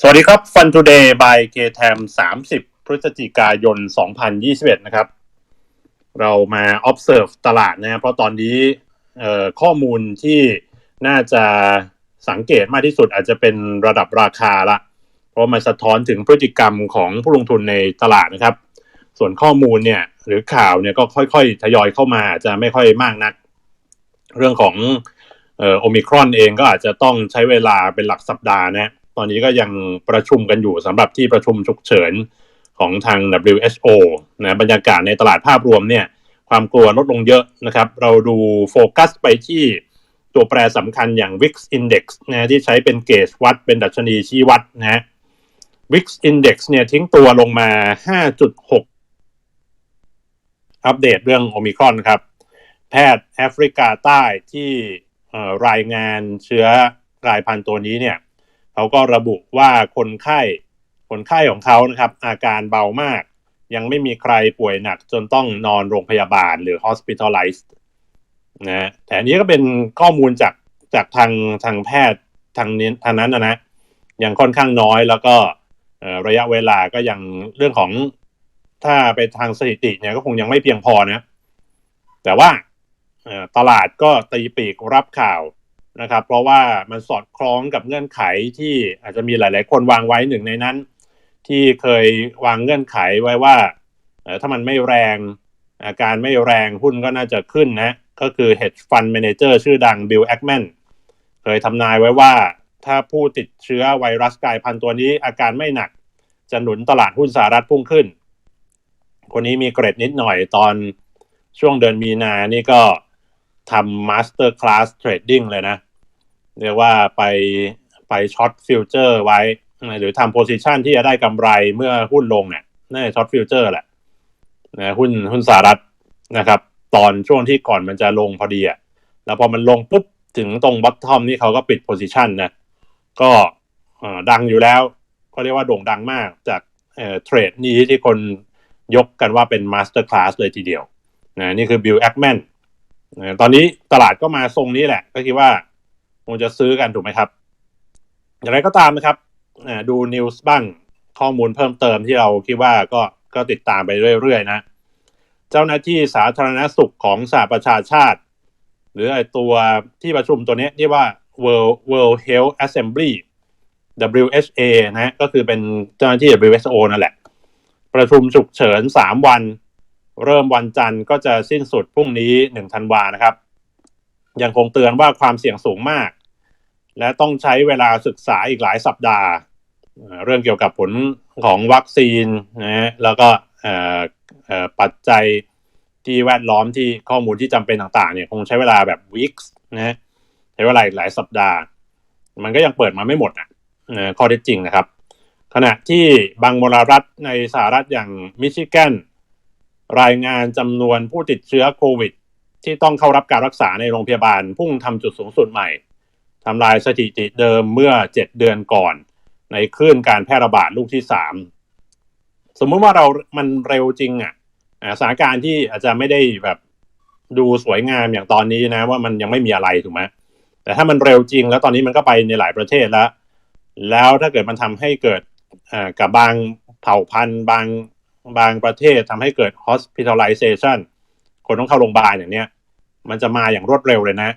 สวัสดีครับ Fun Today by KTM 30 พฤศจิกายน 2021 นะครับ เรามา observe ตลาดนะเพราะตอนนี้ข้อมูลที่น่าจะสังเกตมากที่สุดอาจจะเป็นระดับราคาละ เพราะมันสะท้อนถึงพฤติกรรมของผู้ลงทุนในตลาดนะครับ ส่วนข้อมูลเนี่ยหรือข่าวเนี่ยก็ค่อยๆ ทยอยเข้ามาจะไม่ค่อยมากนัก เรื่องของโอมิครอนเองก็อาจจะต้องใช้เวลาเป็นหลักสัปดาห์นะ ตอนนี้ก็ยังประชุมกันอยู่สำหรับที่ประชุมฉุกเฉินของทาง WHO นะบรรยากาศในตลาดภาพรวมเนี่ยความกลัวลดลงเยอะนะครับ เราดูโฟกัสไปที่ตัวแปรสำคัญอย่าง VIX Index นะที่ใช้เป็นเกจวัดเป็นดัชนีชี้วัดนะ VIX Index เนี่ยทิ้งตัวลงมา 5.6 อัปเดตเรื่องโอมิครอนครับ แพทย์แอฟริกาใต้ที่รายงานเชื้อรายพันธุ์ตัวนี้เนี่ย เขาก็ระบุว่าคนไข้ คนไข้ของเขานะครับ อาการเบามาก ยังไม่มีใครป่วยหนักจนต้องนอนโรงพยาบาลหรือ hospitalized นะแต่อันนี้ก็เป็นข้อมูลจากจากทางทางแพทย์ทางนี้ทางนั้นนะนะยังค่อนข้างน้อยแล้วก็ระยะเวลาก็ยังเรื่องของถ้าไปทางสถิติเนี่ยก็คงยังไม่เพียงพอนะ แต่ว่าตลาดก็ตีปีกรับข่าว นะครับ เพราะว่ามันสอดคล้องกับเงื่อนไขที่อาจจะมีหลาย ๆ คนวางไว้หนึ่งในนั้น ที่เคยวางเงื่อนไขไว้ว่าถ้ามันไม่แรงอาการไม่แรงหุ้นก็น่าจะขึ้นนะ ก็คือ hedge fund manager ชื่อดัง Bill Ackman เคยทำนายไว้ว่า ถ้าผู้ติดเชื้อไวรัสกลายพันธุ์ตัวนี้อาการไม่หนัก จะหนุนตลาดหุ้นสหรัฐพุ่งขึ้น คนนี้มีเกรดนิดหน่อยตอนช่วงเดือนมีนานี่ก็ทำมาสเตอร์คลาสเทรดดิ้งเลยนะ เรียกว่าไปไปช็อตฟิวเจอร์ไว้ หรือทำโพซิชันที่จะได้กำไรเมื่อหุ้นลงเนี่ยน่าจะช็อตฟิวเจอร์แหละนะหุ้นหุ้นสหรัฐนะครับ ตอนช่วงที่ก่อนมันจะลงพอดีอะแล้วพอมันลงปุ๊บถึงตรงบัตทอมนี่เขาก็ปิดโพซิชันนะก็ดังอยู่แล้วเขาเรียกว่าโด่งดังมากจากเทรดนี้ที่คนยกกันว่าเป็นมาสเตอร์คลาสเลยทีเดียวนะนี่คือบิลแอคแมนตอนนี้ตลาดก็มาทรงนี้แหละ ก็คิดว่า คงจะซื้อกันถูกไหมครับ อย่างไรก็ตามนะครับดูนิวส์บ้างข้อมูลเพิ่มเติมที่เราคิดว่าก็ก็ติดตามไปเรื่อยๆนะ เจ้าหน้าที่สาธารณสุขของสหประชาชาติ หรือไอตัวที่ประชุมตัวนี้ที่ว่า World World Health Assembly WHA นะก็คือเป็นเจ้าหน้าที่ WHO นั่นแหละ ประชุมฉุกเฉิน 3 วัน เริ่มวันจันทร์ก็จะสิ้นสุดพรุ่งนี้ 1 ธันวานะครับ ยังคงเตือนว่าความเสี่ยงสูงมาก และต้องใช้เวลาศึกษาอีกหลายสัปดาห์ เรื่องเกี่ยวกับผลของวัคซีนนะแล้วก็ปัจจัยที่แวดล้อมที่ข้อมูลที่จำเป็นต่างๆเนี่ยคงใช้เวลาแบบวิกส์นะใช้เวลาหลายสัปดาห์ มันก็ยังเปิดมาไม่หมดนะข้อเท็จจริงนะครับ ขณะที่บางมลรัฐในสหรัฐอย่างมิชิแกนรายงานจำนวนผู้ติดเชื้อโควิด ที่ต้องเข้ารับการรักษาในโรงพยาบาลพุ่งทำจุดสูงสุดใหม่ทำลายสถิติเดิมเมื่อเจ็ดเดือนก่อน ในคลื่นการแพร่ระบาดลูกที่สามสมมุติว่าเรามันเร็วจริงอะสถานการณ์ที่อาจจะไม่ได้แบบดูสวยงามอย่างตอนนี้นะ ว่ามันยังไม่มีอะไรถูกไหมแต่ถ้ามันเร็วจริง แล้วตอนนี้มันก็ไปในหลายประเทศแล้ว แล้วถ้าเกิดมันทำให้เกิดกับบางเผ่าพันธุ์บางบางประเทศทำให้เกิด hospitalization คนต้องเข้าโรงพยาบาลอย่างเนี้ย มันจะมาอย่างรวดเร็วเลยนะ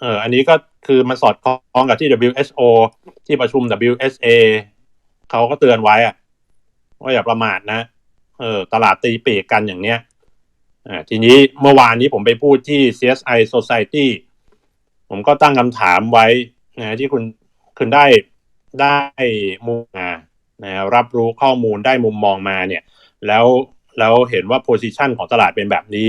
เอออันนี้ก็คือมันสอดคล้องกับที่ WHO ที่ประชุม WSA เขาก็เตือนไว้อะว่าอย่าประมาทนะเออตลาดตีปีกกันอย่างเนี้ยอ่าทีนี้เมื่อวานนี้ผมไปพูดที่ CSI Society ผมก็ตั้งคำถามไว้นะที่คุณคุณได้ได้มุมมานะรับรู้ข้อมูลได้มุมมองมาเนี่ย แล้วแล้วเห็นว่าโพซิชันของตลาดเป็นแบบนี้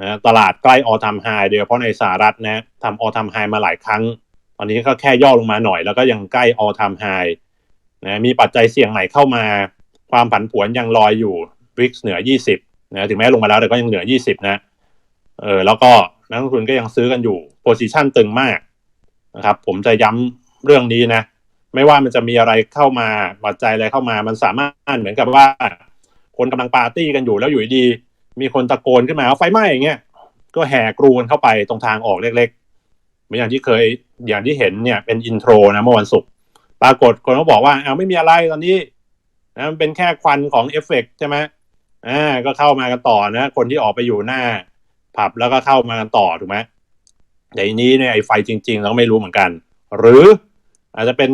นะตลาดใกล้ออทามไฮโดยเฉพาะในสหรัฐนะทำออทามไฮมาหลายครั้ง ตอนนี้ก็แค่ย่อลงมาหน่อยแล้วก็ยังใกล้ออทามไฮนะมีปัจจัยเสี่ยงใหม่เข้ามา ความผันผวนยังลอยอยู่วิกเหนือ 20นะถึงแม้ลงมาแล้วแต่ก็ยังเหนือ 20 นะเออแล้วก็นักลงทุนก็ยังซื้อกันอยู่โพซิชันตึงมากนะครับผมจะย้ำเรื่องนี้นะ ไม่ว่ามันจะมีอะไรเข้ามาปัจจัยอะไรเข้ามา มันสามารถเหมือนกับว่า คนกำลังปาร์ตี้กันอยู่แล้วอยู่ดี มีคนตะโกนขึ้นมาว่าไฟไหม้อย่างเงี้ยก็แห่กรูนเข้าไปตรงทางออกเล็กๆเหมือนอย่างที่เคยอย่างที่เห็นเนี่ยเป็นอินโทรนะเมื่อวันศุกร์ปรากฏคนก็บอกว่าเอาไม่มีอะไรตอนนี้นะมันเป็นแค่ควันของเอฟเฟกต์ใช่ไหมอ่าก็เข้ามากันต่อนะ คนที่ออกไปอยู่หน้า ผับแล้วก็เข้ามากันต่อถูกไหมแต่ทีนี้เนี่ยไอ้ไฟจริง ๆ เราไม่รู้เหมือนกัน หรืออาจจะเป็น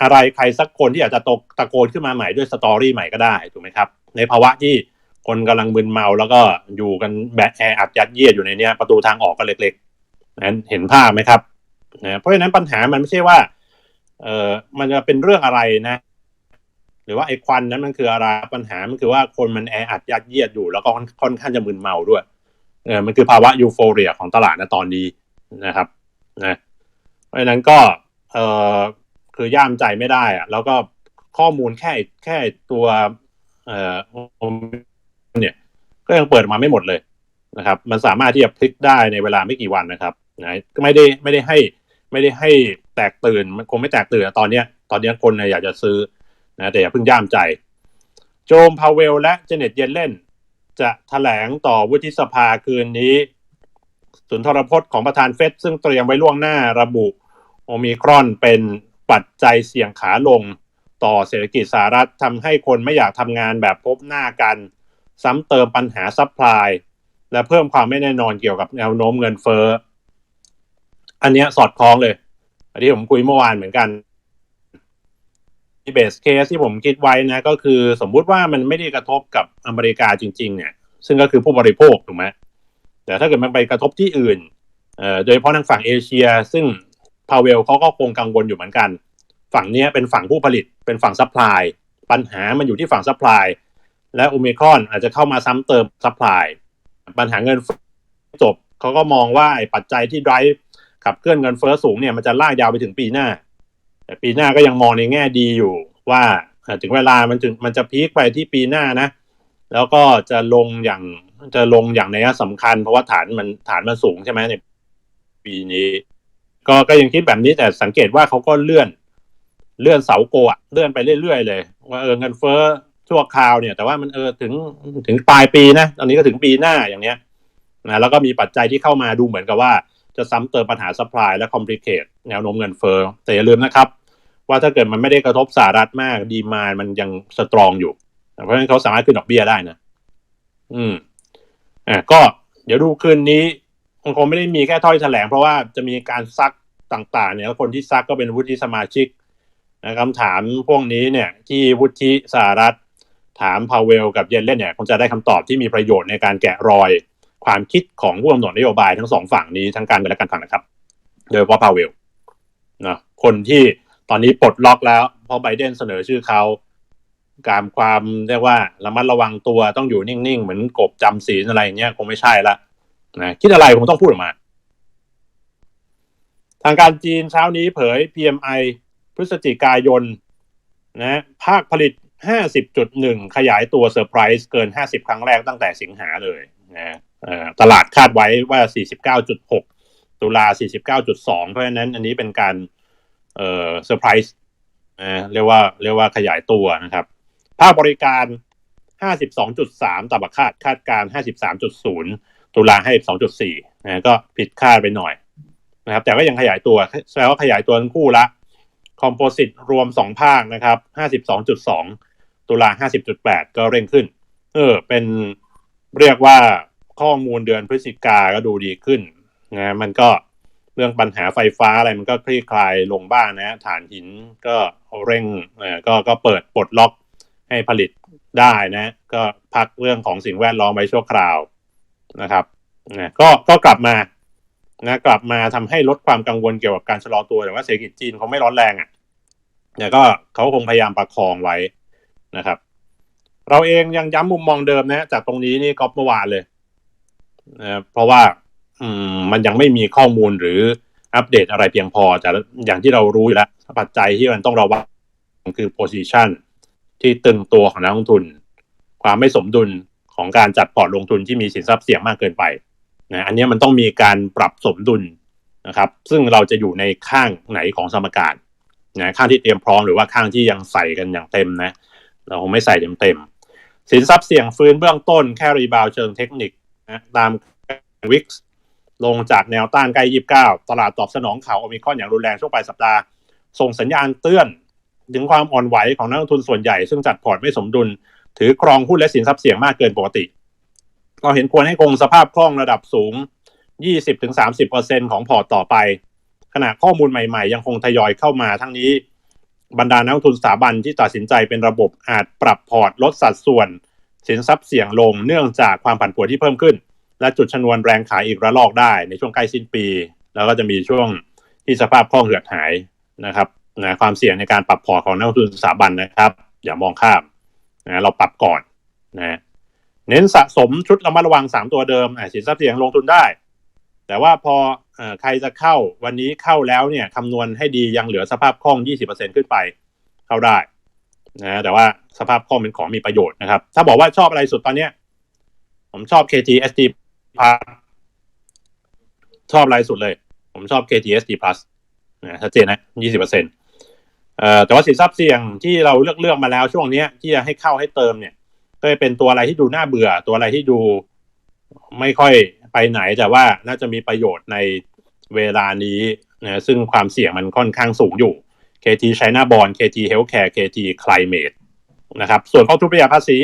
อะไรใครสักคนที่อาจจะตกตะโกนขึ้นมาใหม่ด้วยสตอรี่ใหม่ก็ได้ถูกไหมครับ ในภาวะที่ คนกำลังมึนเมาแล้วก็อยู่กันแบบแออัดยัดเยียดอยู่ในเนี้ยประตูทางออกก็เล็กๆนั้นเห็นภาพไหมครับนะเพราะฉะนั้นปัญหามันไม่ใช่ว่า เออมันจะเป็นเรื่องอะไรนะ หรือว่าไอ้ควันนั้นมันคืออะไรปัญหามันคือว่าคนมันแออัดยัดเยียดอยู่แล้วก็ค่อนข้างจะมึนเมาด้วยเออมันคือภาวะยูโฟเรียของตลาดณตอนนี้นะครับนะเพราะฉะนั้นก็เออคือย่ามใจไม่ได้อะแล้วก็ข้อมูลแค่แค่ตัวเอ่อ เนี่ย ก็ยังเปิดมาไม่หมดเลยนะครับ มันสามารถที่จะพลิกได้ในเวลาไม่กี่วันนะครับนะก็ไม่ได้ไม่ได้ให้ไม่ได้ให้แตกตื่นมันคงไม่แตกตื่นตอนเนี้ย ตอนนี้คนเนี่ยอยากจะซื้อนะแต่อย่าเพิ่งย่ามใจ โจมพาวเวลและเจเน็ตเยนเล่น จะแถลงต่อวุฒิสภาคืนนี้ สุนทรพจน์ของประธานเฟดซึ่งเตรียมไว้ล่วงหน้าระบุโอมิครอนเป็นปัจจัยเสี่ยงขาลงต่อเศรษฐกิจสหรัฐทำให้คนไม่อยากทำงานแบบพบหน้ากัน ซ้ำเติมปัญหาซัพพลายและเพิ่มความไม่แน่นอนเกี่ยวกับแนวโน้มเงินเฟ้อ อันนี้สอดคล้องเลย อันที่ผมคุยเมื่อวานเหมือนกันที่เบสเคสที่ผมคิดไว้นะก็คือสมมุติว่ามันไม่ได้กระทบกับอเมริกาจริง ๆ เนี่ย ซึ่งก็คือผู้บริโภคถูกไหมแต่ถ้าเกิดมันไปกระทบที่อื่นโดยเฉพาะทางฝั่งเอเชีย ซึ่งพาเวลเขาก็คงกังวลอยู่เหมือนกัน ฝั่งนี้เป็นฝั่งผู้ผลิตเป็นฝั่งซัพพลายปัญหามันอยู่ที่ฝั่งซัพพลาย และโอมิครอนอาจจะเข้ามาซ้ำเติมซัพพลายปัญหาเงินเฟ้อจบเขาก็มองว่าไอ้ปัจจัยที่ drive ขับเคลื่อนเงินเฟ้อสูงเนี่ยมันจะลากยาวไปถึงปีหน้า แต่ปีหน้าก็ยังมองในแง่ดีอยู่ว่าถึงเวลามันถึงมันจะพีคไปที่ปีหน้านะ แล้วก็จะลงอย่างจะลงอย่างในยสำคัญ เพราะว่าฐานมันฐานมันสูงใช่ไหมในปีนี้ ก็ก็ยังคิดแบบนี้แต่สังเกตว่าเขาก็เลื่อน เลื่อนเสาโกะเลื่อนไปเรื่อยๆเลย ว่าเออเงินเฟ้อ ชั่วคราวเนี่ย แต่ว่ามันเออถึงถึงปลายปีนะตอนนี้ก็ถึงปีหน้าอย่างเนี้ยนะแล้วก็มีปัจจัยที่เข้ามาดูเหมือนกับว่าจะซ้ำเติมปัญหา supply และ complicate แนวโน้มเงินเฟ้อแต่อย่าลืมนะครับ ว่าถ้าเกิดมันไม่ได้กระทบสหรัฐมากดีมานมันยังสตรองอยู่ เพราะฉะนั้นเขาสามารถขึ้นดอกเบี้ยได้นะ อืมอ่าก็เดี๋ยวดูคืนนี้มันคงไม่ได้มีแค่ถ้อยแถลง เพราะว่าจะมีการซักต่างๆ เนี่ยแล้วคนที่ซักก็เป็นวุฒิสมาชิกนะคำถามพวกนี้เนี่ย ที่วุฒิสหรัฐ ถามพาเวลกับเยนเล่นเนี่ยคงจะได้คำตอบที่มีประโยชน์ในการแกะรอยความคิดของผู้กำหนดนโยบายทั้งสองฝั่งนี้ทั้งการเมืองและการคลังนะครับ โดยเฉพาะพาเวลนะคนที่ตอนนี้ปลดล็อกแล้วเพราะไบเดนเสนอชื่อเขาการความเรียกว่าระมัดระวังตัวต้องอยู่นิ่งๆ เหมือนกบจำศีลอะไรเงี้ยคงไม่ใช่ละนะคิดอะไรคงต้องพูดออกมา ทางการจีนเช้านี้เผย PMI พฤศจิกายนนะภาคผลิต 50.1 ขยายตัวเซอร์ไพรส์เกิน 50 ครั้งแรกตั้งแต่สิงหาเลยนะตลาดคาดไว้ว่า 49.6 ตุลา 49.2 เพราะฉะนั้นอันนี้เป็นการเซอร์ไพรส์เรียกว่าเรียกว่าขยายตัวนะครับ ภาคบริการ 52.3 ต่ำกว่าคาดคาดการ 53.0 ตุลาให้2.4นะก็ผิดคาดไปหน่อยนะครับ แต่ก็ยังขยายตัวแสดงว่าขยายตัวทั้งคู่ละคอมโพสิตรวม 2 ภาคนะครับ 52.2 ตุลา50.8ก็เร่งขึ้น เออ เป็นเรียกว่าข้อมูลเดือนพฤศจิกาก็ดูดีขึ้นนะมันก็เรื่องปัญหาไฟฟ้าอะไรมันก็คลี่คลายลงบ้างนะ ฐานหินก็เร่งเออก็ก็เปิดปลดล็อกให้ผลิตได้นะ ก็พักเรื่องของสิ่งแวดล้อมไว้ชั่วคราวนะครับนะก็ก็กลับมานะกลับมาทำให้ลดความกังวลเกี่ยวกับการชะลอตัวแต่ว่าเศรษฐกิจจีนเขาไม่ร้อนแรงอะเนี่ยก็เขาคงพยายามประคองไว้ นะครับ เราเองยังย้ำมุมมองเดิมนะจากตรงนี้นี่ก๊อปเมื่อวานเลยนะเพราะว่าอืมมันยังไม่มีข้อมูลหรืออัปเดตอะไรเพียงพอแต่อย่างที่เรารู้อยู่แล้วปัจจัยที่มันต้องระวังคือ position ที่ตึงตัวของนักลงทุน ความไม่สมดุลของการจัดพอร์ตลงทุนที่มีสินทรัพย์เสี่ยงมากเกินไปนะอันนี้มันต้องมีการปรับสมดุลนะครับ ซึ่งเราจะอยู่ในข้างไหนของสมการนะข้างที่เตรียมพร้อมหรือว่าข้างที่ยังใส่กันอย่างเต็มนะ เราคงไม่ใส่เต็มเต็มๆ สินทรัพย์เสี่ยงฟื้นเบื้องต้นแค่รีบาวเชิงเทคนิคนะตามวิกลงจากแนวต้านใกล้29ตลาดตอบสนองข่าวโอมิคอนอย่างรุนแรงช่วงปลายสัปดาห์ ส่งสัญญาณเตือน ถึงความอ่อนไหวของนักลงทุนส่วนใหญ่ ซึ่งจัดพอร์ตไม่สมดุล ถือกรองหุ้นและสินทรัพย์เสี่ยงมากเกินปกติ เราเห็นควรให้คงสภาพคล่องระดับสูง 20-30%ของพอร์ตต่อไป ขณะข้อมูลใหม่ๆ ยังคงทยอยเข้ามาทั้งนี้ บรรดานักทุนสถาบันที่ตัดสินใจเป็นระบบอาจปรับพอร์ตลดสัดส่วน สินทรัพย์เสี่ยงลงเนื่องจากความผันผวนที่เพิ่มขึ้น และจุดชนวนแรงขายอีกระลอกได้ในช่วงใกล้สิ้นปี แล้วก็จะมีช่วงที่สภาพคล่องเหือดหายนะครับนะความเสี่ยงในการปรับพอร์ตของนักทุนสถาบันนะครับ อย่ามองข้ามนะเราปรับก่อนนะเน้นสะสมชุดระมัดระวัง 3 ตัวเดิมสินทรัพย์เสี่ยงลงทุนได้ แต่ว่าพออใครจะเข้าวันนี้เข้าแล้วเนี่ยคำนวณให้ดียังเหลือสภาพคล่อง 20%ขึ้นไป เข้าได้นะแต่ว่าสภาพคล่องเป็นของมีประโยชน์นะครับ ถ้าบอกว่าชอบอะไรสุดตอนเนี้ย ผมชอบ KT SD Plus ชอบอะไรสุดเลย ผมชอบ KT SD Plus นะชัดเจนนะ 20%แต่ว่าสินทรัพย์เสี่ยงที่เราเลือกเลือกมาแล้วช่วงนี้ที่จะให้เข้าให้เติมเนี่ยก็เป็นตัวอะไรที่ดูน่าเบื่อ ตัวอะไรที่ดู ไม่ค่อยไปไหนแต่ว่าน่าจะมีประโยชน์ในเวลานี้นะซึ่งความเสี่ยงมันค่อนข้างสูงอยู่ KT China Bond KT Healthcare KT Climate นะครับ ส่วนกอทุนประหยัดภาษี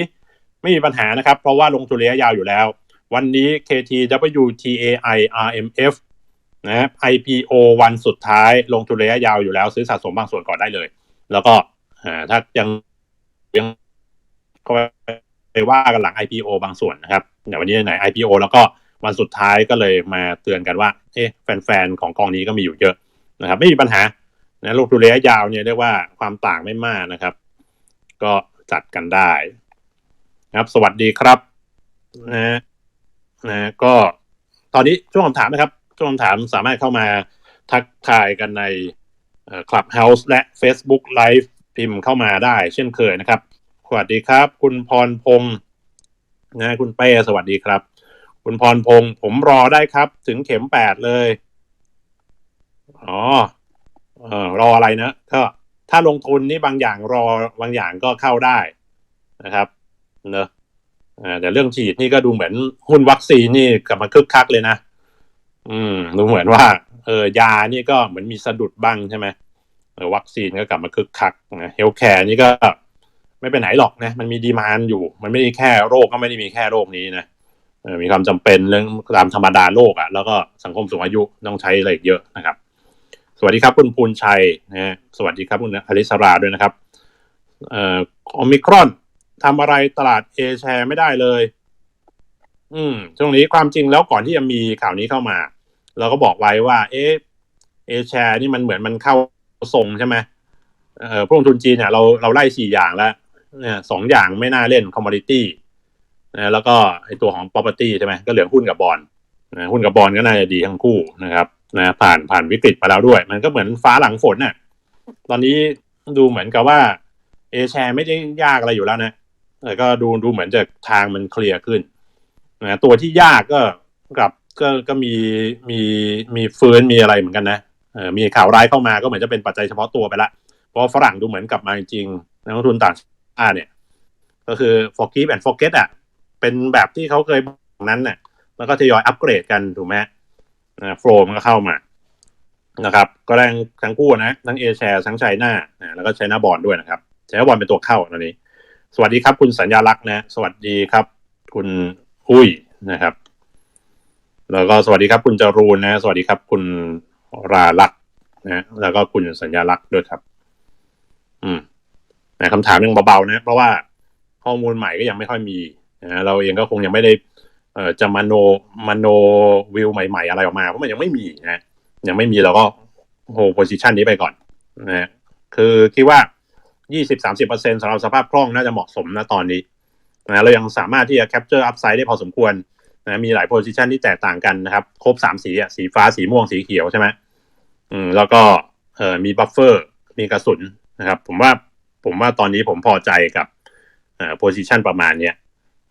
ไม่มีปัญหานะครับ เพราะว่าลงทุนระยะยาวอยู่แล้ว วันนี้ KT WTAI RMF นะ IPO วันสุดท้ายลงทุนระยะยาวอยู่แล้วซื้อสะสมบางส่วนก่อนได้เลย แล้วก็ถ้ายังยังก็ไปว่ากันหลัง IPO บางส่วนนะครับ เดี๋ยววันนี้ไหน IPO แล้วก็วันสุดท้ายก็เลยมาเตือนกันว่าเอ๊ะแฟนๆของกองนี้ก็มีอยู่เยอะนะครับ ไม่มีปัญหานะลงทุนระยะยาวเนี่ยเรียกว่าความต่างไม่มากนะครับ ก็จัดกันได้นะครับ สวัสดีครับนะนะก็ตอนนี้ช่วงคำถามนะครับ ช่วงคำถามสามารถเข้ามาทักทายกันใน Clubhouse และ Facebook Live พิมพ์เข้ามาได้เช่นเคยนะครับ สวัสดีครับ คุณพรพงศ์ นะคุณเป้สวัสดีครับ คุณพรพงศ์ผมรอได้ครับ ถึงเข็มแปดเลย อ๋อเออรออะไรนะก็ถ้าลงทุนนี่บางอย่างรอบางอย่างก็เข้าได้นะครับ เนอะแต่เรื่องฉีดนี่ก็ดูเหมือนหุ้นวัคซีนนี่กลับมาคึกคักเลยนะ อืม ดูเหมือนว่า เออยานี่ก็เหมือนมีสะดุดบ้างใช่ไหมวัคซีนก็กลับมาคึกคักนะเฮลท์แคร์นี่ก็ ไม่ไปไหนหรอกนะมันมีดีมานอยู่ มันไม่ได้แค่โรคก็ไม่ได้มีแค่โรคนี้นะมีความจำเป็นเรื่องตามธรรมดาโลกอะ่ะแล้วก็สังคมสูงอายุต้องใช้อะไรเยอะนะครับ สวัสดีครับคุณภูลชัยนะสวัสดีครับคุณอลิสราด้วยนะครับเอ่อโอมิครอนทำอะไรตลาดเอแชร์ไม่ได้เลย อืมช่วงนี้ความจริงแล้วก่อนที่จะมีข่าวนี้เข้ามา เราก็บอกไว้ว่า เอเอแชร์นี่มันเหมือนมันเข้าทรงใช่ไหมเอ่อพวกลงทุนจีนเนี่ยเราเราไล่สี่อย่างแล้ว เนี่ยสองอย่างไม่น่าเล่นคอมม o d ดิตี้นะแล้วก็ไอตัวของ property ใช่ไหมก็เหลือหุ้นกับบอลนะหุ้นกับบอลก็น่าจะดีทั้งคู่นะครับนะผ่านผ่านวิกฤตมาแล้วด้วย มันก็เหมือนฟ้าหลังฝนน่ะตอนนี้ดูเหมือนกับว่าเอแชร์ไม่ได้ยากอะไรอยู่แล้วนะแต่ก็ดูดูเหมือนจะทางมันเคลียร์ขึ้นนะตัวที่ยากก็กับก็ก็มีมีมีฟื้นมีอะไรเหมือนกันนะเออมีข่าวร้ายเข้ามาก็เหมือนจะเป็นปัจจัยเฉพาะตัวไปละเพราะฝรั่งดูเหมือนกลับมาจริงนักลงทุนต่าง ชาเนี่ย ก็คือ forgive and forget อะ เป็นแบบที่เขาเคยบอกนั้นเนี่ยแล้วก็ทยอยอัปเกรดกันถูกไหมนะโฟลมันก็เข้ามานะครับ ก็แรงทั้งคู่นะ ทั้งเอแชร์ทั้งไชน่าแล้วก็ไชน่าบอลด้วยนะครับไชน่าบอลเป็นตัวเข้าตอนนี้ สวัสดีครับคุณสัญญาลักษณ์นะ สวัสดีครับ คุณอุ้ยนะครับ แล้วก็สวัสดีครับคุณจรูนนะ สวัสดีครับ คุณราลักษณ์นะ แล้วก็คุณสัญญาลักษณ์ด้วยครับ อืม นะคำถามยังเบาๆนะเพราะว่าข้อมูลใหม่ก็ยังไม่ค่อยมีนะเราเองก็คงยังไม่ได้เอ่อจะมโนมโนวิวใหม่ ๆ อะไรออกมาเพราะมันยังไม่มีนะยังไม่มีเราก็โฮโพซิชันนี้ไปก่อนนะคือคิดว่า 20-30%สำหรับสภาพคล่องน่าจะเหมาะสมนะตอนนี้นะเรายังสามารถที่จะแคปเจอร์อัพไซด์ได้พอสมควรนะมีหลายโพซิชันที่แตกต่างกันนะครับครบสามสีอะสีฟ้าสีม่วงสีเขียวใช่ไหมอืมแล้วก็เอ่อมีบัฟเฟอร์มีกระสุนนะครับ ผมว่า ผมว่าตอนนี้ผมพอใจกับอ่อโพซิชันประมาณเนี้ย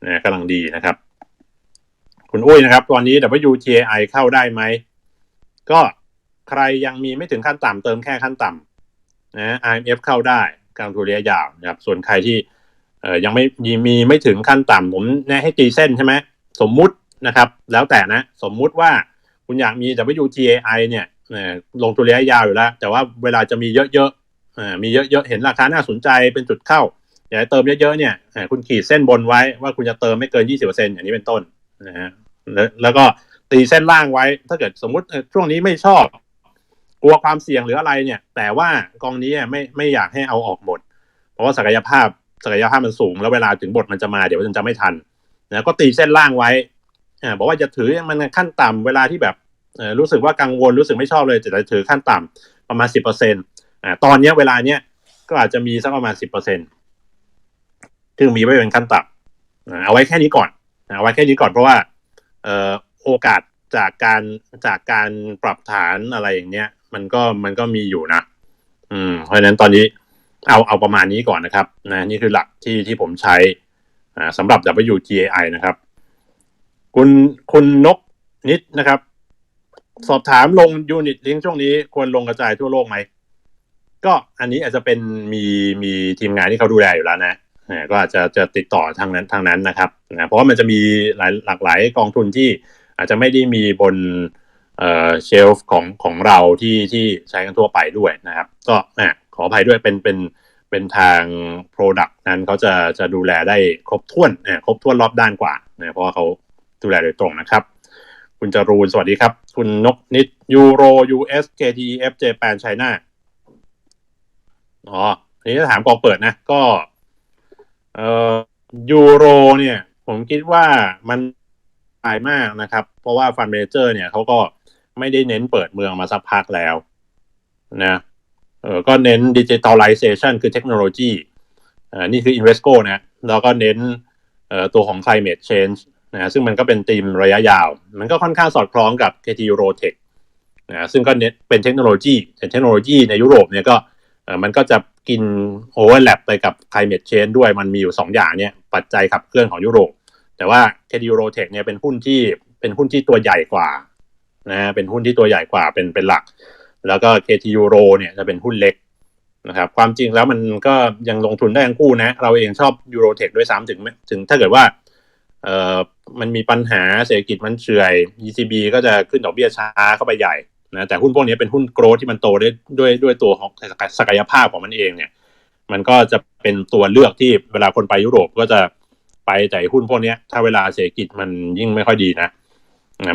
นะกำลังดีนะครับ คุณอุ้ยนะครับ ตอนนี้ WTI เข้าได้ไหม ก็ใครยังมีไม่ถึงขั้นต่ำเติมแค่ขั้นต่ำนะ IMF เข้าได้กลางทุนระยะยาวนะครับ ส่วนใครที่เอ่อยังไม่มีมีไม่ถึงขั้นต่ำผมแนะให้ตีเส้นใช่ไหมสมมุตินะครับ แล้วแต่นะ สมมุติว่าคุณอยากมี WTI เนี่ยลงทุนระยะยาวอยู่แล้ว แต่ว่าเวลาจะมีเยอะๆ มีเยอะๆเห็นราคาน่าสนใจเป็นจุดเข้าอยากเติมเยอะๆเนี่ยคุณขีดเส้นบนไว้ว่าคุณจะเติมไม่เกิน 20%อย่างนี้เป็นต้นนะฮะแล้วก็ตีเส้นล่างไว้ ถ้าเกิดสมมุติช่วงนี้ไม่ชอบ กลัวความเสี่ยงหรืออะไรเนี่ย แต่ว่ากองนี้ไม่ไม่อยากให้เอาออกหมด เพราะว่าศักยภาพศักยภาพมันสูง แล้วเวลาถึงบทมันจะมาเดี๋ยวมันจะไม่ทันนะก็ตีเส้นล่างไว้บอกว่าจะถือมันขั้นต่ำเวลาที่แบบรู้สึกว่ากังวลรู้สึกไม่ชอบเลยจะถือขั้นต่ำประมาณสิบเปอร์เซ็นต์ อ่าตอนนี้เวลาเนี้ยก็อาจจะมีสักประมาณสิบเปอร์เซ็นต์ซึ่งมีไว้เป็นขั้นต่ำเอาไว้แค่นี้ก่อนเอาไว้แค่นี้ก่อนเพราะว่าเอ่อโอกาสจากการจากการปรับฐานอะไรอย่างเนี้ย มันก็มันก็มีอยู่นะ อืม เพราะฉะนั้นตอนนี้เอาเอาประมาณนี้ก่อนนะครับ นะ นี่คือหลักที่ที่ผมใช้อ่าสำหรับ WGAI นะครับ คุณคุณนกนิดนะครับ สอบถามลงยูนิตลิงช่วงนี้ควรลงกระจายทั่วโลกไหม ก็อันนี้อาจจะเป็นมีมีทีมงานที่เขาดูแลอยู่แล้วนะก็อาจจะจะติดต่อทางนั้นทางนั้นนะครับนะเพราะว่ามันจะมีหลายหลากหลายกองทุนที่อาจจะไม่ได้มีบนเอ่อเชลฟ์ของของเราที่ที่ใช้กันทั่วไปด้วยนะครับ ก็ขออภัยด้วยเป็นเป็นเป็นทาง Product นั้นเขาจะจะดูแลได้ครบถ้วนนะครบถ้วนรอบด้านกว่านะเพราะว่าเขาดูแลโดยตรงนะครับ คุณจรูนสวัสดีครับ คุณนกนิดยูโร US KTF เจแปนไชน่า อ๋ออันนี้จะถามกองเปิดนะก็ เอ่อยูโร เนี่ย ผมคิดว่ามันตายมากนะครับ เพราะว่าฟันเมเจอร์ เนี่ยเขาก็ไม่ได้เน้นเปิดเมืองมาสักพักแล้วนะเออก็เน้นดิจิทัลไลเซชันคือเทคโนโลยีอ่านี่คือ Invesco นะ แล้วก็เน้นเอ่อตัวของ climate change นะซึ่งมันก็เป็นธีมระยะยาว มันก็ค่อนข้างสอดคล้องกับ KT Eurotech นะซึ่งก็เน้นเป็นเทคโนโลยีแต่เทคโนโลยีในยุโรปเนี่ยก็ มันก็จะกินโอเวอร์แลปไปกับ climate change ด้วยมันมีอยู่ 2 อย่างเนี่ยปัจจัยขับเคลื่อนของยุโรป แต่ว่า KT Eurotech เนี่ยเป็นหุ้นที่เป็นหุ้นที่ตัวใหญ่กว่านะเป็นหุ้นที่ตัวใหญ่กว่าเป็นเป็นหลัก แล้วก็ KT Euro เนี่ยจะเป็นหุ้นเล็กนะครับความจริงแล้วมันก็ยังลงทุนได้ทั้งคู่นะ เราเองชอบ Eurotech ด้วยซ้ำถึงถึงถ้าเกิดว่าเอ่อมันมีปัญหาเศรษฐกิจมันเฉื่อย ECB ก็จะขึ้นดอกเบี้ยช้าเข้าไปใหญ่ นะแต่หุ้นพวกนี้เป็นหุ้นโกรทที่มันโตได้ด้วยด้วยตัวของศักยภาพของมันเองเนี่ย มันก็จะเป็นตัวเลือกที่เวลาคนไปยุโรปก็จะไปแต่หุ้นพวกนี้ถ้าเวลาเศรษฐกิจมันยิ่งไม่ค่อยดีนะ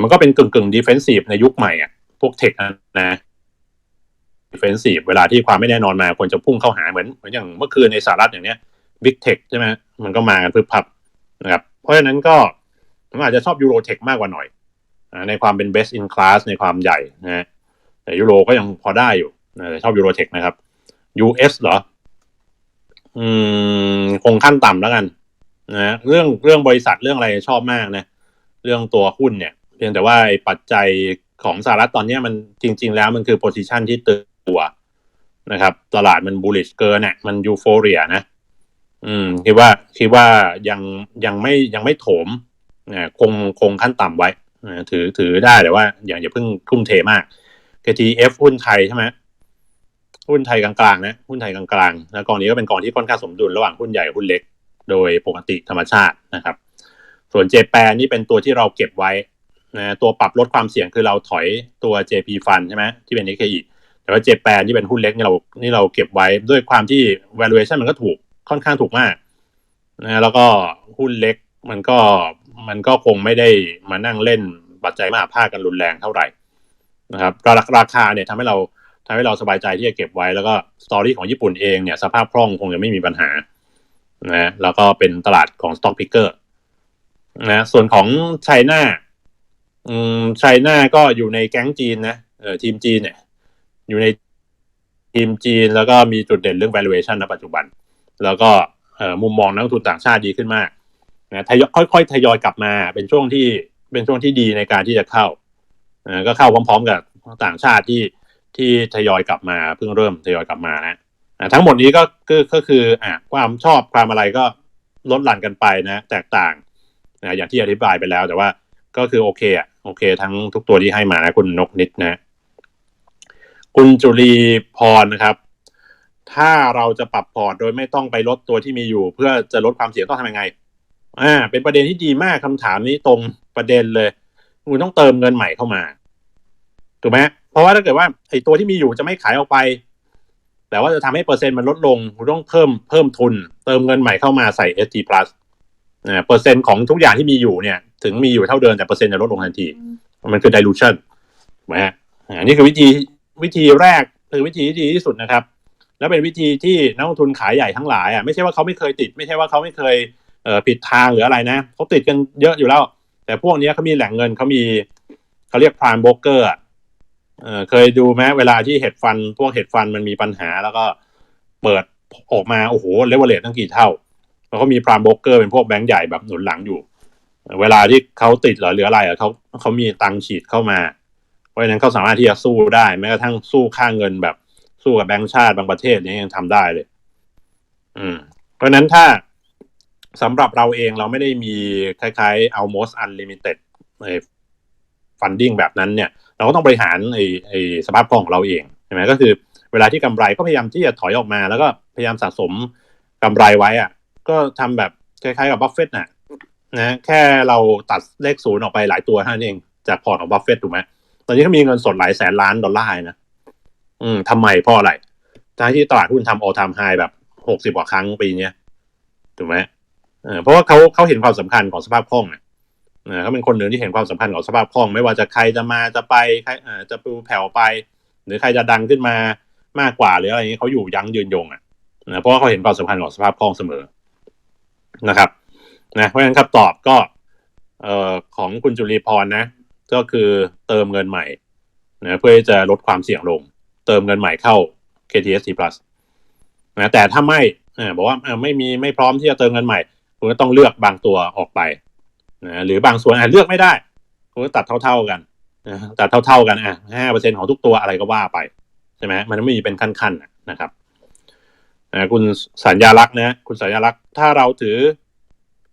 มันก็เป็นกึ่งกึ่งดิเฟนซีฟในยุคใหม่อะพวกเทคนะดิเฟนซีฟเวลาที่ความไม่แน่นอนมาคนจะพุ่งเข้าหาเหมือนเหมือนอย่างเมื่อคืนในสหรัฐอย่างเนี้ยบิ๊กเทคใช่ไหมมันก็มากันพึบพับนะครับ เพราะฉะนั้นก็ผมอาจจะชอบยูโรเทคมากกว่าหน่อย ในความเป็น best in class ในความใหญ่นะแต่ยูโรก็ยังพอได้อยู่ชอบยูโรเทคนะครับ US เหรอ อืม คงขั้นต่ำแล้วกันนะเรื่องเรื่องบริษัทเรื่องอะไรชอบมากนะ เรื่องตัวหุ้นเนี่ย เพียงแต่ว่าปัจจัยของสหรัฐตอนนี้มันจริง ๆ แล้วมันคือโพซิชันที่ตึงตัวนะครับ ตลาดมันบูลลิชเกินเนี่ยมันยูโฟเรียนะ อืม คิดว่าคิดว่ายังยังไม่ยังไม่โถมนะคงคงขั้นต่ำไว้ ถือถือได้แต่ว่า อย่างอย่าเพิ่งทุ่มเทมาก KTF หุ้นไทยใช่ไหมหุ้นไทยกลางๆนะหุ้นไทยกลางๆแล้วกองนี้ก็เป็นกองที่ค่อนข้างสมดุลระหว่างหุ้นใหญ่หุ้นเล็ก โดยปกติธรรมชาตินะครับ ส่วนเจแปนนี่เป็นตัวที่เราเก็บไว้นะตัวปรับลดความเสี่ยงคือเราถอยตัว JP Fund ใช่ไหมที่เป็น NKE แต่ว่าเจแปนที่เป็นหุ้นเล็กนี่เรานี่เราเก็บไว้ด้วยความที่ valuation มันก็ถูกค่อนข้างถูกมากนะแล้วก็หุ้นเล็กมันก็ มันก็คงไม่ได้มานั่งเล่นปัจจัยมาภาคกันรุนแรงเท่าไหร่นะครับราคาเนี่ยทำให้เราทำให้เราสบายใจที่จะเก็บไว้ แล้วก็สตอรี่ของญี่ปุ่นเองเนี่ยสภาพคล่องคงจะไม่มีปัญหานะแล้วก็เป็นตลาดของสต็อกพิกเกอร์นะส่วนของไชน่าอืมไชน่าก็อยู่ในแก๊งจีนนะเออทีมจีนเนี่ย อยู่ในทีมจีนแล้วก็มีจุดเด่นเรื่อง valuation ณปัจจุบัน แล้วก็เออมุมมองนักทุนต่างชาติดีขึ้นมาก นะทยอยค่อยๆทยอยกลับมาเป็นช่วงที่เป็นช่วงที่ดีในการที่จะเข้าอก็เข้าพร้อมๆกับต่างชาติที่ที่ทยอยกลับมาเพิ่งเริ่มทยอยกลับมานะทั้งหมดนี้ก็ก็ก็คืออ่าความชอบความอะไรก็ลดหลั่นกันไปนะ แตกต่างนะอย่างที่อธิบายไปแล้ว แต่ว่าก็คือโอเคอะโอเค ทั้งทุกตัวที่ให้มานะคุณนกนิดนะ คุณจุลีพรนะครับ ถ้าเราจะปรับพอร์ตโดยไม่ต้องไปลดตัวที่มีอยู่ เพื่อจะลดความเสี่ยงต้องทำยังไง อ่า เป็นประเด็นที่ดีมากคำถามนี้ตรงประเด็นเลยคุณต้องเติมเงินใหม่เข้ามาถูกไหมเพราะว่าถ้าเกิดว่าไอ้ตัวที่มีอยู่จะไม่ขายออกไป แต่ว่าจะทำให้เปอร์เซ็นต์มันลดลงคุณต้องเพิ่มเพิ่มทุน เติมเงินใหม่เข้ามาใส่ ST plus นะเปอร์เซ็นต์ของทุกอย่างที่มีอยู่เนี่ย ถึงมีอยู่เท่าเดิมแต่เปอร์เซ็นต์จะลดลงทันที มันคือ dilution ถูกไหมฮะอันนี้คือวิธีวิธีแรกคือวิธีที่ดีที่สุดนะครับ แล้วเป็นวิธีที่นักลงทุนขายใหญ่ทั้งหลายอะไม่ใช่ว่าเขาไม่เคยติด ไม่ใช่ว่าเขาไม่เคย ผิดทางหรืออะไรนะเขาติดกันเยอะอยู่แล้ว แต่พวกนี้เขามีแหล่งเงินเขามีเขาเรียก prime broker อะเออเคยดูไหมเวลาที่เห็ดฟัน พวกเห็ดฟันมันมีปัญหา แล้วก็เปิดออกมาโอ้โหเลเวลเลตตั้งกี่เท่าแล้วก็มี prime broker เป็นพวกแบงก์ใหญ่แบบหนุนหลังอยู่ เวลาที่เขาติดหรือหรืออะไรเขาเขามีตังค์ฉีดเข้ามา เพราะฉะนั้นเขาสามารถที่จะสู้ได้แม้กระทั่งสู้ค่าเงินแบบสู้กับแบงก์ชาติบางประเทศนี้ยังทำได้เลย อืม เพราะฉะนั้นถ้า สำหรับเราเองเราไม่ได้มีคล้ายๆ almost unlimited ไอ้ funding แบบนั้นเนี่ย เราก็ต้องบริหารไอ้ไอ้สภาพคล่องของเราเองใช่ไหมก็คือ เวลาที่กำไรก็พยายามที่จะถอยออกมา แล้วก็พยายามสะสมกำไรไว้อะก็ทำแบบคล้ายๆกับบัฟเฟตน่ะนะแค่เราตัดเลขศูนย์ออกไปหลายตัวเท่านั้นเองจากพอร์ตของบัฟเฟต์ถูกไหมตอนนี้เขามีเงินสดหลายแสนล้านดอลลาร์นะอืมทำไมเพราะอะไรทั้งที่ตลาดหุ้นทำ all time high แบบหกสิบกว่าครั้งปีเนี้ยถูกไหม เพราะว่าเขาเขาเห็นความสำคัญของสภาพคล่องนะเออเขาเป็นคนหนึ่งที่เห็นความสำคัญของสภาพคล่อง ไม่ว่าจะใครจะมาจะไปใครจะปูแผ่วไป หรือใครจะดังขึ้นมามากกว่าหรืออะไรอย่างนี้เขาอยู่ยั้งยืนยงอะนะเพราะว่าเขาเห็นความสำคัญของสภาพคล่องเสมอนะครับนะเพราะฉะนั้นคำตอบก็เอ่อของคุณจุลีพรนะ ก็คือเติมเงินใหม่นะเพื่อจะลดความเสี่ยงลง เติมเงินใหม่เข้า KTST Plus นะแต่ถ้าไม่เออบอกว่าไม่มีไม่พร้อมที่จะเติมเงินใหม่ คุณก็ต้องเลือกบางตัวออกไปนะหรือบางส่วนอะเลือกไม่ได้คุณก็ตัดเท่าๆกันนะตัดเท่าๆกันอะห้าเปอร์เซ็นของทุกตัวอะไรก็ว่าไปใช่ไหมมันไม่มีเป็นขั้นๆนะครับนะคุณสัญญาลักษณ์นะคุณสัญญาลักษณ์ถ้าเราถือ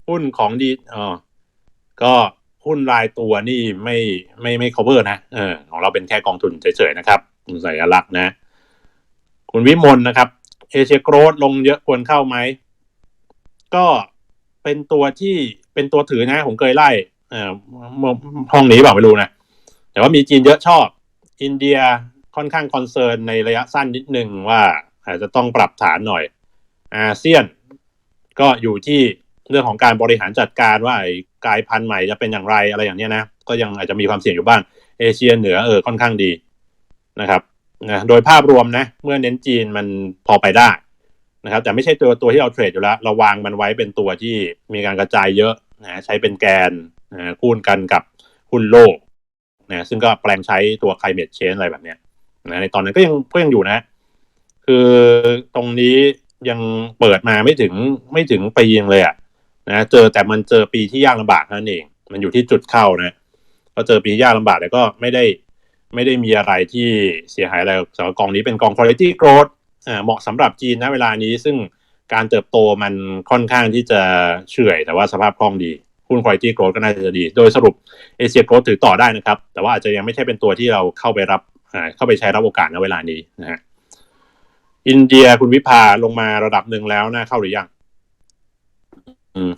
หุ้นของดีอ๋อก็หุ้นรายตัวนี่ไม่ไม่ไม่ cover นะเออของเราเป็นแค่กองทุนเฉยๆนะครับ คุณสัญญลักษณ์นะ คุณวิมลนะครับ เอเชียโกรดลงเยอะควรเข้าไหม ก็ เป็นตัวที่เป็นตัวถือนะ ผมเคยไล่เอ่อห้องนี้แบบไม่รู้นะ แต่ว่ามีจีนเยอะชอบ อินเดียค่อนข้างคอนเซิร์นในระยะสั้นนิดนึงว่าอาจจะต้องปรับฐานหน่อย อาเซียนก็อยู่ที่เรื่องของการบริหารจัดการว่าไอ้กลายพันธุ์ใหม่จะเป็นอย่างไรอะไรอย่างเนี้ยนะ ก็ยังอาจจะมีความเสี่ยงอยู่บ้าง เอเชียเหนือเออค่อนข้างดีนะครับนะโดยภาพรวมนะ เมื่อเน้นจีนมันพอไปได้ นะครับแต่ไม่ใช่ตัวตัวที่เราเทรดอยู่แล้ว เราวางมันไว้เป็นตัวที่มีการกระจายเยอะนะใช้เป็นแกนนะคูณกันกับหุ้นโลกนะซึ่งก็แปลงใช้ตัว climate change อะไรแบบเนี้ยนะในตอนนั้นก็ยังก็ยังอยู่นะ คือตรงนี้ยังเปิดมาไม่ถึงไม่ถึงปียังเลยอะ่ะนะเจอแต่มันเจอปีที่ยากลำบากนั่นเอง มันอยู่ที่จุดเข้านะพอเจอปียากลำบากแล้วก็ไม่ได้ไม่ได้มีอะไรที่เสียหายอะไรสำหรับกองนี้เป็นกอง quality growth เหมาะสำหรับจีนณเวลานี้ ซึ่งการเติบโตมันค่อนข้างที่จะเฉื่อยแต่ว่าสภาพคล่องดีหุ้น quality growth ก็น่าจะดี โดยสรุปเอเชีย growth ถือต่อได้นะครับ แต่ว่าอาจจะยังไม่ใช่เป็นตัวที่เราเข้าไปรับเข้าไปใช้รับโอกาสณเวลานี้นะฮะอินเดียคุณวิภาลงมาระดับหนึ่งแล้วนะเข้าหรือยังอืม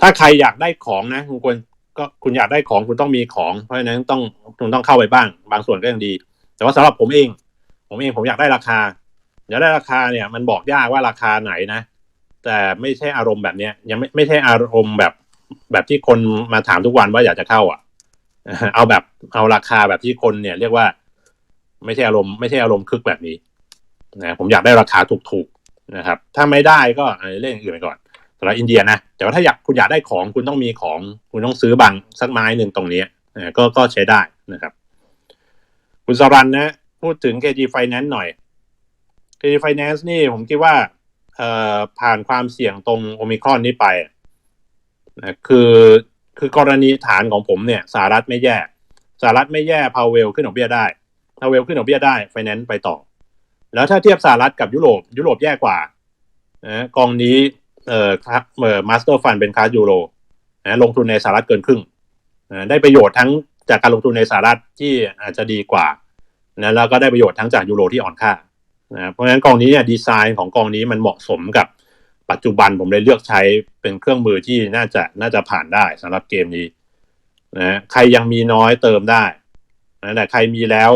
ถ้าใครอยากได้ของนะคุณควรก็คุณอยากได้ของคุณต้องมีของ เพราะฉะนั้นต้องคุณต้องเข้าไปบ้าง บางส่วนก็ยังดี แต่ว่าสำหรับผมเอง ผมเองผมอยากได้ราคา อยากได้ราคาเนี่ย มันบอกยากว่าราคาไหนนะ แต่ไม่ใช่อารมณ์แบบเนี้ย ยังไม่ไม่ใช่อารมณ์แบบแบบที่คนมาถามทุกวันว่าอยากจะเข้าอะ เอาแบบเอาราคาแบบที่คนเนี่ย เรียกว่า ไม่ใช่อารมณ์ไม่ใช่อารมณ์คึกแบบนี้นะผมอยากได้ราคาถูกๆนะครับ ถ้าไม่ได้ก็เล่นอื่นไปก่อนสำหรับอินเดียนะแต่ว่าถ้าอยากคุณอยากได้ของคุณต้องมีของ คุณต้องซื้อบางสักไม้หนึ่งตรงนี้ก็ก็ใช้ได้นะครับ คุณสรันนะ พูดถึง KG Finance หน่อย KG Finance นี่ผมคิดว่าเอ่อผ่านความเสี่ยงตรงโอมิครอนนี้ไปนะคือคือกรณีฐานของผมเนี่ยสหรัฐไม่แย่สหรัฐไม่แย่พาวเวลขึ้นดอกเบี้ยได้พาวเวลขึ้นดอกเบี้ยได้ไฟแนนซ์ไปต่อ แล้วถ้าเทียบสหรัฐกับยุโรปยุโรปแย่กว่านะกองนี้เอ่อครับเอ่อมาสเตอร์ฟันเป็นคาร์ยูโรนะลงทุนในสหรัฐเกินครึ่งนะได้ประโยชน์ทั้งจากการลงทุนในสหรัฐที่อาจจะดีกว่านะแล้วก็ได้ประโยชน์ทั้งจากยูโรที่อ่อนค่า นะเพราะฉะนั้นกองนี้เนี่ยดีไซน์ของกองนี้มันเหมาะสมกับปัจจุบันผมเลยเลือกใช้เป็นเครื่องมือที่น่าจะน่าจะผ่านได้สำหรับเกมนี้นะใครยังมีน้อยเติมได้นะแต่ใครมีแล้ว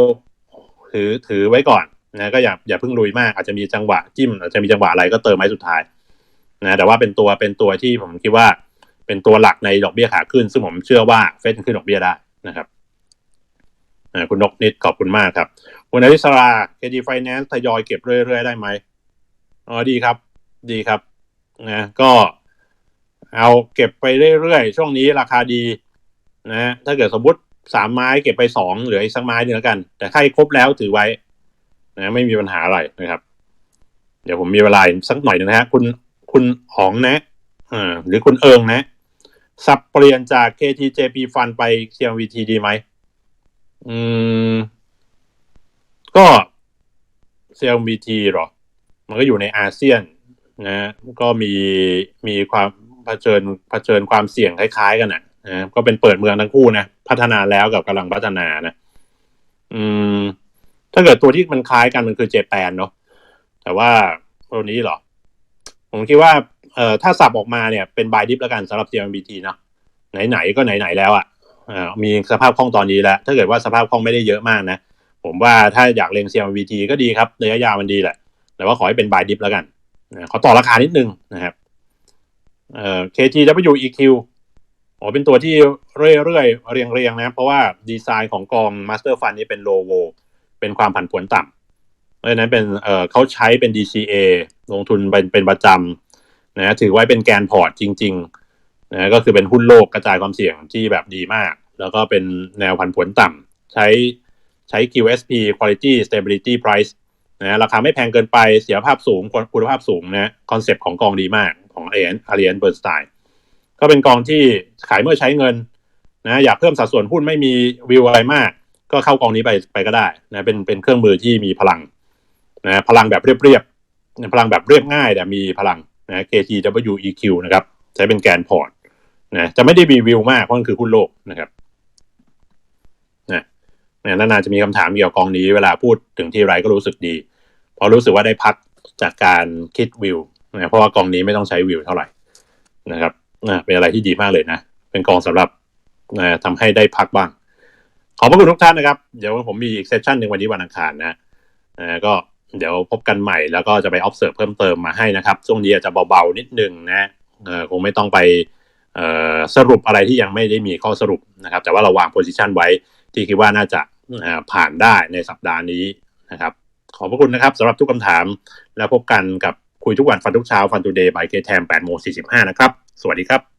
ถือถือไว้ก่อนนะก็อย่าอย่าเพิ่งลุยมาก อาจจะมีจังหวะจิ้มอาจจะมีจังหวะอะไรก็เติมไว้สุดท้ายนะแต่ว่าเป็นตัวเป็นตัวที่ผมคิดว่า เป็นตัวหลักในดอกเบี้ยขาขึ้น ซึ่งผมเชื่อว่าเฟดขึ้นดอกเบี้ยได้นะครับ คุณนกนิดขอบคุณมากครับ คุณอริสราเคดีไฟแนนซ์ทยอยเก็บเรื่อยๆ ได้ไหมอ๋อดีครับ ดีครับนะก็เอาเก็บไปเรื่อยๆ ช่วงนี้ราคาดีนะถ้าเกิดสมมติสามไม้เก็บไปสองเหลืออีกสักไม้หนึ่งแล้วกัน แต่ใครครบแล้วถือไว้นะไม่มีปัญหาอะไรนะครับ เดี๋ยวผมมีเวลาสักหน่อยนึงนะฮะคุณคุณอ๋องนะอ่าหรือคุณเอิงนะ สับเปลี่ยนจาก KTJP Fund ไป CMVT ดีไหม อืม ก็ CMVT หรอ มันก็อยู่ในอาเซียน นะ ก็มีมีความเผชิญเผชิญความเสี่ยงคล้ายๆ กันนะนะก็เป็นเปิดเมืองทั้งคู่นะ พัฒนาแล้วกับกำลังพัฒนานะ อืม ถ้าเกิดตัวที่มันคล้ายกันมันคือเจแปนเนาะแต่ว่าตัวนี้หรอ ผมคิดว่าเอ่อถ้าสับออกมาเนี่ยเป็นบายดิฟแล้วกันสำหรับ CMBT เนาะไหนๆก็ไหนๆแล้วอะ่ะ มีสภาพคล่องตอนนี้แล้วถ้าเกิดว่าสภาพคล่องไม่ได้เยอะมากนะ ผมว่าถ้าอยากเล็ง CMBT ก็ดีครับระยะยาวมันดีแหละ แต่ว่าขอให้เป็นบายดิฟแล้วกันขอต่อราคานิดนึงนะครับเอ่อ KTWEQ อ๋อเป็นตัวที่เรื่อยๆ เรียงๆนะ เพราะว่าดีไซน์ของกอง Master Fund นี่เป็น low vol เป็นความผันผวนต่ำเพราะฉะนั้นเป็นเอ่อเขาใช้เป็น DCA ลงทุนเป็นเป็นประจำนะถือไว้เป็นแกนพอร์ตจริง ๆ นะก็คือเป็นหุ้นโลกกระจายความเสี่ยงที่แบบดีมาก แล้วก็เป็นแนวผันผวนต่ำใช้ใช้ QSP Quality Stability Price นะราคาไม่แพงเกินไปเสียภาพสูงคุณภาพสูงนะคอนเซปต์ของกองดีมากของเอเอเรียนเบิร์สไตน์ก็เป็นกองที่ขายเมื่อใช้เงินนะอยากเพิ่มสัดส่วนหุ้นไม่มีวิวอะไรมาก ก็เข้ากองนี้ไปไปก็ได้นะเป็นเป็นเครื่องมือที่มีพลังนะพลังแบบเรียบๆพลังแบบเรียบง่ายแต่มีพลังนะ KTWEQ นะครับใช้เป็นแกนพอร์ต นะจะไม่ได้มีวิวมากเพราะมันคือหุ้นโลกนะครับนะนะนานๆจะมีคำถามเกี่ยวกับกองนี้เวลาพูดถึงที่ไรก็รู้สึกดี เพราะรู้สึกว่าได้พักจากการคิดวิวนะเพราะว่ากองนี้ไม่ต้องใช้วิวเท่าไหร่นะครับนะเป็นอะไรที่ดีมากเลยนะ เป็นกองสำหรับนะทำให้ได้พักบ้าง ขอบพระคุณทุกท่านนะครับ เดี๋ยวผมมีอีกเซสชันหนึ่งวันนี้วันอังคารนะนะก็เดี๋ยวพบกันใหม่แล้วก็จะไป observe เพิ่มเติมมาให้นะครับ ช่วงนี้อาจจะเบาๆนิดนึงนะคงไม่ต้องไป สรุปอะไรที่ยังไม่ได้มีข้อสรุปนะครับ แต่ว่าเราวางโพซิชันไว้ที่คิดว่าน่าจะผ่านได้ในสัปดาห์นี้นะครับ ขอบพระคุณนะครับสำหรับทุกคำถาม แล้วพบกันกับคุยทุกวันฟันทุกเช้าฟันทูเดย์บายเคแทม8โมง45นะครับ สวัสดีครับ